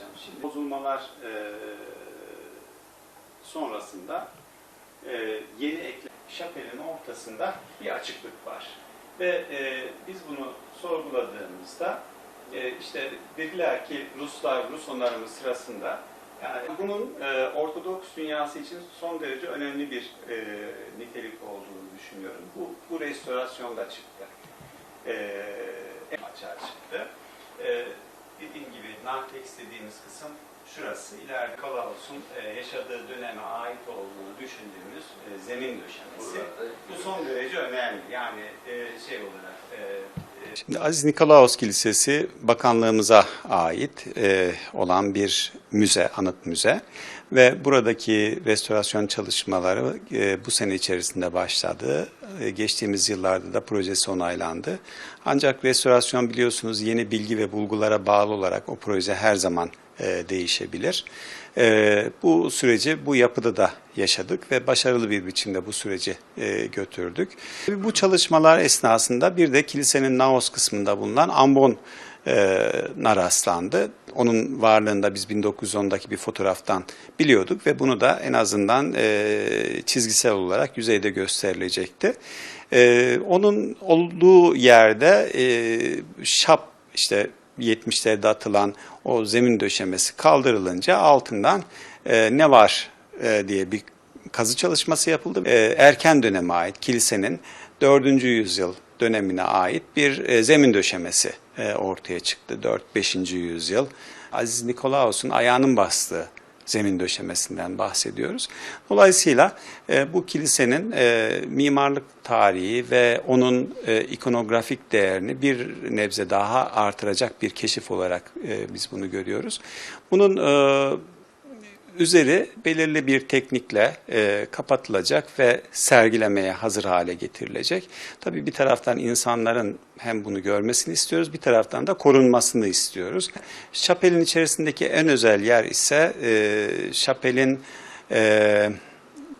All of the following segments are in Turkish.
anlatacağım şimdi. Bozulmalar e, sonrasında e, yeni ekle şapelin ortasında bir açıklık var. Ve e, biz bunu sorguladığımızda e, işte dediler ki Ruslar, Rus onarımı sırasında yani bunun e, Ortodoks dünyası için son derece önemli bir e, nitelik olduğunu düşünüyorum. Bu, bu restorasyonda çıktı. E, açığa çıktı. Nartex dediğimiz kısım şurası. İleride Kalaos'un e, yaşadığı döneme ait olduğunu düşündüğümüz e, zemin döşemesi. Bu son derece önemli. Yani e, şey olarak Şimdi Aziz Nikolaos Kilisesi bakanlığımıza ait e, olan bir müze, anıt müze ve buradaki restorasyon çalışmaları e, bu sene içerisinde başladı. E, geçtiğimiz yıllarda da projesi onaylandı. Ancak restorasyon biliyorsunuz yeni bilgi ve bulgulara bağlı olarak o proje her zaman e, değişebilir. E, bu süreci bu yapıda da yaşadık ve başarılı bir biçimde bu süreci e, götürdük. Bu çalışmalar esnasında bir de kilisenin naos kısmında bulunan ambon e, rastlandı. Onun varlığını da biz 1910'daki bir fotoğraftan biliyorduk ve bunu da en azından e, çizgisel olarak yüzeyde gösterilecekti. E, onun olduğu yerde e, şap işte 70'lerde atılan o zemin döşemesi kaldırılınca altından e, ne var e, diye bir kazı çalışması yapıldı. E, erken döneme ait kilisenin 4. yüzyıl dönemine ait bir e, zemin döşemesi ortaya çıktı. 4-5. yüzyıl. Aziz Nikolaos'un ayağının bastığı zemin döşemesinden bahsediyoruz. Dolayısıyla e, bu kilisenin e, mimarlık tarihi ve onun e, ikonografik değerini bir nebze daha artıracak bir keşif olarak e, biz bunu görüyoruz. Bunun e, üzeri belirli bir teknikle e, kapatılacak ve sergilemeye hazır hale getirilecek. Tabii bir taraftan insanların hem bunu görmesini istiyoruz, bir taraftan da korunmasını istiyoruz. Şapelin içerisindeki en özel yer ise e, şapelin e,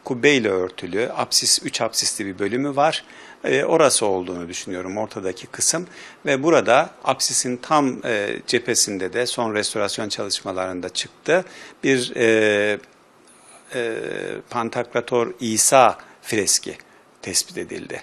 kubbeyle örtülü, apsis, üç apsisli bir bölümü var. E, orası olduğunu düşünüyorum ortadaki kısım ve burada apsisin tam e, cephesinde de son restorasyon çalışmalarında çıktı bir e, e, Pantaklator İsa freski tespit edildi.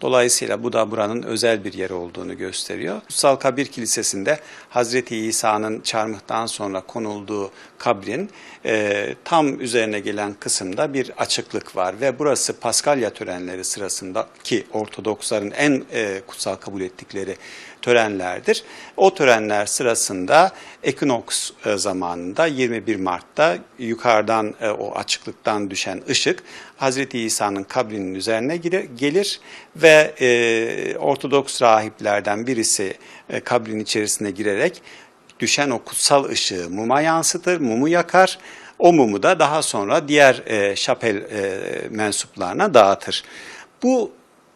Dolayısıyla bu da buranın özel bir yer olduğunu gösteriyor. Kutsal Kabir Kilisesi'nde Hazreti İsa'nın çarmıhtan sonra konulduğu kabrin e, tam üzerine gelen kısımda bir açıklık var ve burası Paskalya törenleri sırasında ki Ortodoksların en e, kutsal kabul ettikleri törenlerdir. O törenler sırasında ekinoks e, zamanında 21 Mart'ta yukarıdan e, o açıklıktan düşen ışık Hazreti İsa'nın kabrinin üzerine gelir ve e, Ortodoks rahiplerden birisi e, kabrin içerisine girerek düşen o kutsal ışığı muma yansıtır, mumu yakar. O mumu da daha sonra diğer e, şapel e, mensuplarına dağıtır. Bu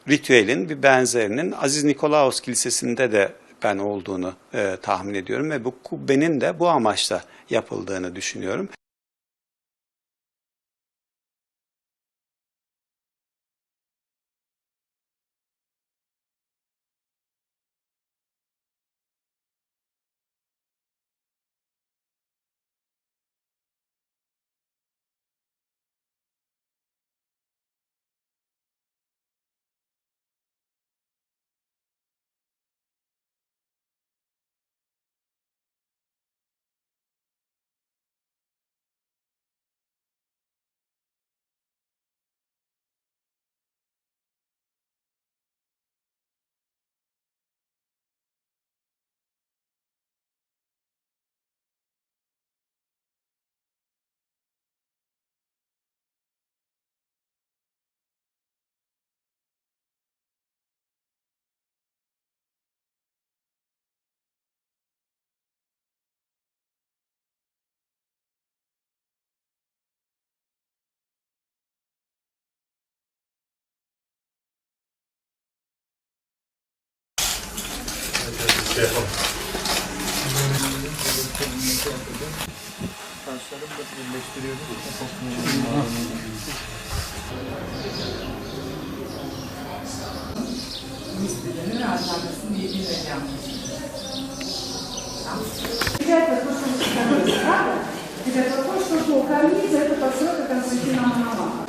ritüelin bir benzerinin Aziz Nikolaos Kilisesi'nde de ben olduğunu e, tahmin ediyorum ve bu kubbenin de bu amaçla yapıldığını düşünüyorum. şey yapalım. Taşları da birleştiriyoruz. Mislilerin artanmasının yediği ve yanlış. Tamam. Diğer bakıyorsunuz кажется, правда? Это про то, что что, кормить это посылка Константина Мономаха.